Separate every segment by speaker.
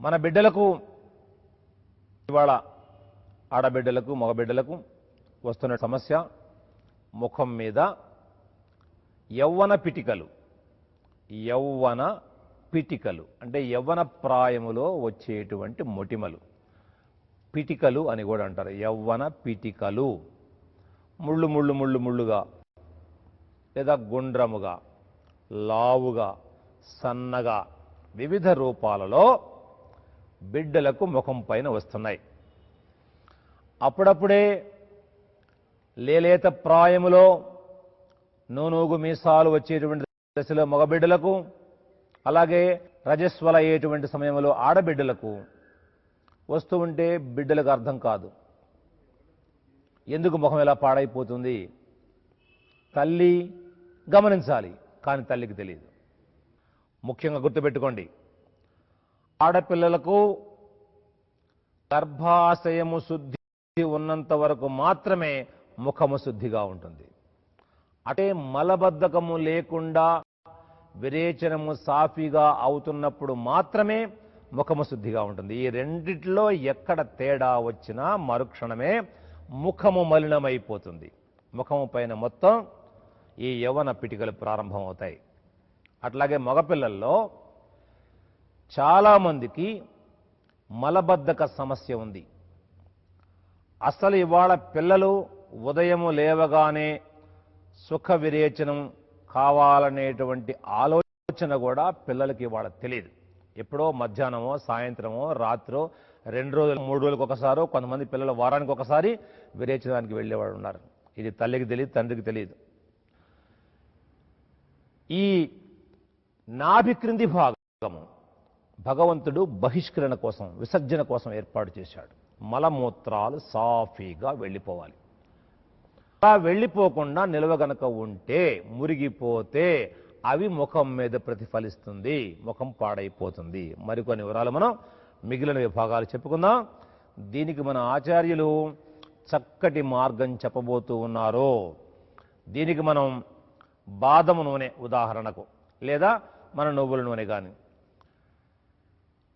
Speaker 1: మన బిడ్డలకు ఇవాళ ఆడబిడ్డలకు మగబిడ్డలకు వస్తున్న సమస్య ముఖం మీద యవ్వన పిటికలు. యవ్వన పిటికలు. అంటే యవ్వన ప్రాయములో వచ్చేటువంటి మొటిమలు. పిటికలు అని కూడా అంటారు. యవ్వన పిటికలు. ముళ్ళు ముళ్ళు ముళ్ళు ముళ్ళుగా. లేదా గుండ్రముగా. లావుగా. సన్నగా. వివిధ రూపాలలో బిడ్డలకు ముఖం పైన వస్తున్నాయి. అప్పుడప్పుడే లేలేత ప్రాయములో నూనూగు మీసాలు వచ్చేటువంటి దశలో మగబిడ్డలకు అలాగే రజస్వల అయ్యేటువంటి సమయంలో ఆడబిడ్డలకు వస్తూ ఉంటే బిడ్డలకు అర్థం కాదు. ఎందుకు ముఖం ఎలా పాడైపోతుంది? తల్లి గమనించాలి కానీ తల్లికి తెలియదు. ముఖ్యంగా గుర్తుపెట్టుకోండి ఆడపిల్లలకు గర్భాశయము శుద్ధి ఉన్నంత వరకు మాత్రమే ముఖము శుద్ధిగా ఉంటుంది. అటే మలబద్ధకము లేకుండా విరేచనము సాఫీగా అవుతున్నప్పుడు మాత్రమే ముఖము శుద్ధిగా ఉంటుంది. ఈ రెండిట్లో ఎక్కడ తేడా వచ్చినా మరుక్షణమే ముఖము మలినమైపోతుంది. ముఖము పైన మొత్తం ఈ యవన పిటికలు ప్రారంభమవుతాయి. అట్లాగే మగపిల్లల్లో చాలామందికి మలబద్ధక సమస్య ఉంది. అసలు ఇవాళ పిల్లలు ఉదయము లేవగానే సుఖ విరేచనం కావాలనేటువంటి ఆలోచన కూడా పిల్లలకి ఇవాళ తెలియదు ఎప్పుడో మధ్యాహ్నమో సాయంత్రమో రాత్రో రెండు రోజులు మూడు రోజులకు ఒకసారో కొంతమంది పిల్లలు వారానికి ఒకసారి విరేచనానికి వెళ్ళేవాడు ఉన్నారు. ఇది తల్లికి తెలియదు తండ్రికి తెలియదు ఈ నాభి క్రింది భాగము భగవంతుడు బహిష్కరణ కోసం విసర్జన కోసం ఏర్పాటు చేశాడు. మలమూత్రాలు సాఫీగా వెళ్ళిపోవాలి. అలా వెళ్ళిపోకుండా నిల్వ గనక ఉంటే మురిగిపోతే అవి ముఖం మీద ప్రతిఫలిస్తుంది ముఖం పాడైపోతుంది. మరికొన్ని వివరాలు మనం మిగిలిన విభాగాలు చెప్పుకుందాం. దీనికి మన ఆచార్యులు చక్కటి మార్గం చెప్పబోతూ ఉన్నారు. దీనికి మనం బాదము నూనె ఉదాహరణకు లేదా మన నువ్వుల నూనె కానీ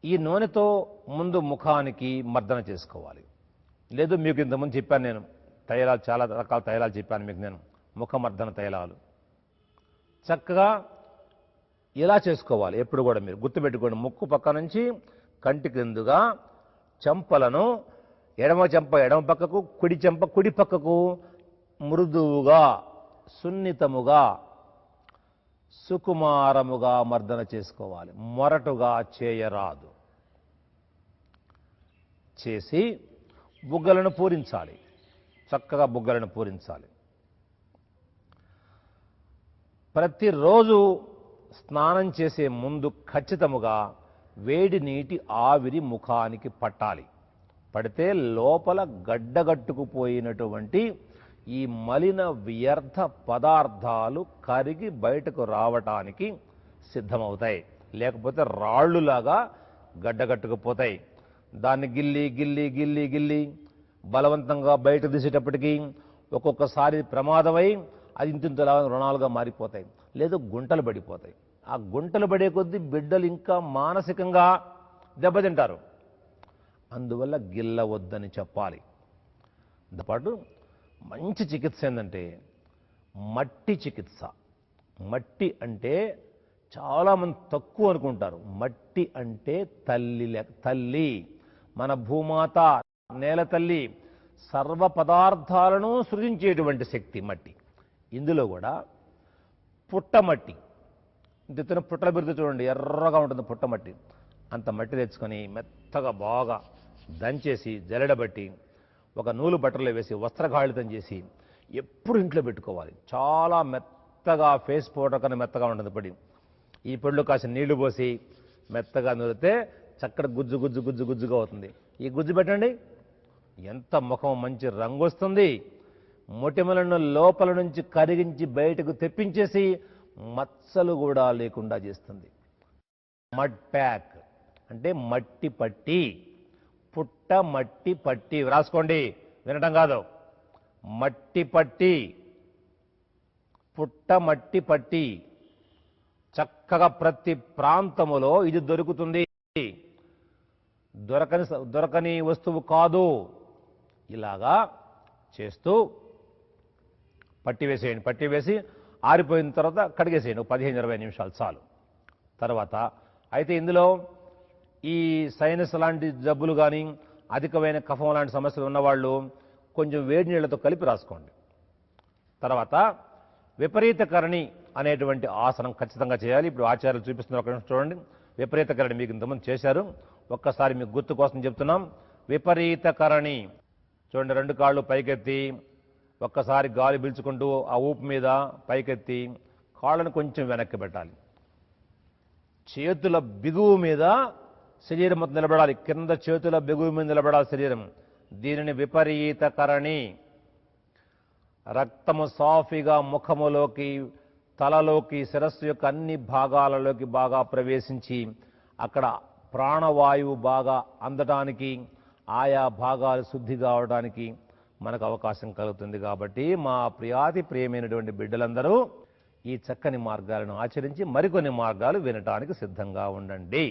Speaker 1: ఈ నూనెతో ముందు ముఖానికి మర్దన చేసుకోవాలి. లేదు మీకు ఇంతకుముందు చెప్పాను నేను తైలాలు చాలా రకాల తైలాలు చెప్పాను మీకు నేను ముఖమర్దన తైలాలు. చక్కగా ఇలా చేసుకోవాలి ఎప్పుడు కూడా మీరు గుర్తుపెట్టుకోండి ముక్కు పక్క నుంచి కంటి క్రిందుగా చెంపలను ఎడమ చెంప ఎడమ పక్కకు కుడి చెంప కుడి పక్కకు మృదువుగా సున్నితముగా సుకుమారముగా మర్దన చేసుకోవాలి. మొరటుగా చేయరాదు. చేసి బుగ్గలను పూరించాలి. చక్కగా బుగ్గలను పూరించాలి. ప్రతిరోజు స్నానం చేసే ముందు ఖచ్చితముగా వేడి నీటి ఆవిరి ముఖానికి పట్టాలి. పడితే లోపల గడ్డగట్టుకుపోయినటువంటి ఈ మలిన వ్యర్థ పదార్థాలు కరిగి బయటకు రావటానికి సిద్ధమవుతాయి. లేకపోతే రాళ్ళులాగా గడ్డగట్టుకుపోతాయి. దాన్ని గిల్లి గిల్లి గిల్లి గిల్లి బలవంతంగా బయట తీసేటప్పటికీ ఒక్కొక్కసారి ప్రమాదమై అది ఇంతింతలా రుణాలుగా మారిపోతాయి. లేదా గుంటలు పడిపోతాయి. ఆ గుంటలు పడే కొద్దీ బిడ్డలు ఇంకా మానసికంగా దెబ్బతింటారు. అందువల్ల గిల్లవద్దని చెప్పాలి. దాంతోపాటు మంచి చికిత్స ఏంటంటే మట్టి చికిత్స. మట్టి అంటే చాలామంది తక్కువ అనుకుంటారు. మట్టి అంటే తల్లి లె- తల్లి. మన భూమాత నేల తల్లి సర్వ పదార్థాలను సృజించేటువంటి శక్తి మట్టి. ఇందులో కూడా పుట్టమట్టి ఇంత పుట్టల బిరుదు చూడండి ఎర్రగా ఉంటుంది పుట్టమట్టి అంత మట్టి తెచ్చుకొని మెత్తగా బాగా దంచేసి జల్లెడబట్టి ఒక నూలు బట్టలో వేసి వస్త్రగాళితం చేసి ఎప్పుడు ఇంట్లో పెట్టుకోవాలి. చాలా మెత్తగా ఫేస్ పౌడర్ కన్నా మెత్తగా ఉంటుంది పొడి. ఈ పొడిలో కాసిన నీళ్ళు పోసి మెత్తగా నూరితే చక్కటి గుజ్జు గుజ్జు గుజ్జు గుజ్జుగా అవుతుంది. ఈ గుజ్జు పెట్టండి. ఎంత ముఖం మంచి రంగు వస్తుంది. మొటిమలను లోపల నుంచి కరిగించి బయటకు తెప్పించేసి మచ్చలు కూడా లేకుండా చేస్తుంది. మడ్ ప్యాక్ అంటే మట్టి పట్టి పుట్ట మట్టి పట్టి. రాసుకోండి. వినటం కాదు. మట్టి పట్టి పుట్ట మట్టి పట్టి. చక్కగా ప్రతి ప్రాంతములో ఇది దొరుకుతుంది. దొరకని దొరకని వస్తువు కాదు. ఇలాగా చేస్తూ పట్టి వేసేయండి పట్టి వేసి ఆరిపోయిన తర్వాత కడిగేసేయండి పదిహేను ఇరవై నిమిషాలు చాలు. తర్వాత అయితే ఇందులో ఈ సైనస్ లాంటి జబ్బులు కానీ అధికమైన కఫం లాంటి సమస్యలు ఉన్నవాళ్ళు కొంచెం వేడి నీళ్ళతో కలిపి రాసుకోండి. తర్వాత విపరీతకరణి అనేటువంటి ఆసనం ఖచ్చితంగా చేయాలి. ఇప్పుడు ఆచార్యులు చూపిస్తున్నారు ఒక చూడండి. విపరీతకరణి మీకు ఇంతమంది చేశారు. ఒక్కసారి మీకు గుర్తు కోసం చెప్తున్నాం. విపరీతకరణి చూడండి రెండు కాళ్ళు పైకెత్తి ఒక్కసారి గాలి పీల్చుకుంటూ ఆ ఊపు మీద పైకెత్తి కాళ్ళను కొంచెం వెనక్కి పెట్టాలి. చేతుల బిగువు మీద శరీరం మొత్తం నిలబడాలి. కింద చేతుల బిగువు మీద నిలబడాలి శరీరం. దీనిని విపరీతకరణి రక్తము సాఫీగా ముఖములోకి తలలోకి శిరస్సు యొక్క అన్ని భాగాలలోకి బాగా ప్రవేశించి అక్కడ ప్రాణవాయువు బాగా అందడానికి ఆయా భాగాలు శుద్ధి కావడానికి మనకు అవకాశం కలుగుతుంది కాబట్టి మా ప్రియాతి ప్రియమైనటువంటి బిడ్డలందరూ ఈ చక్కని మార్గాలను ఆచరించి మరికొన్ని మార్గాలు వినటానికి సిద్ధంగా ఉండండి.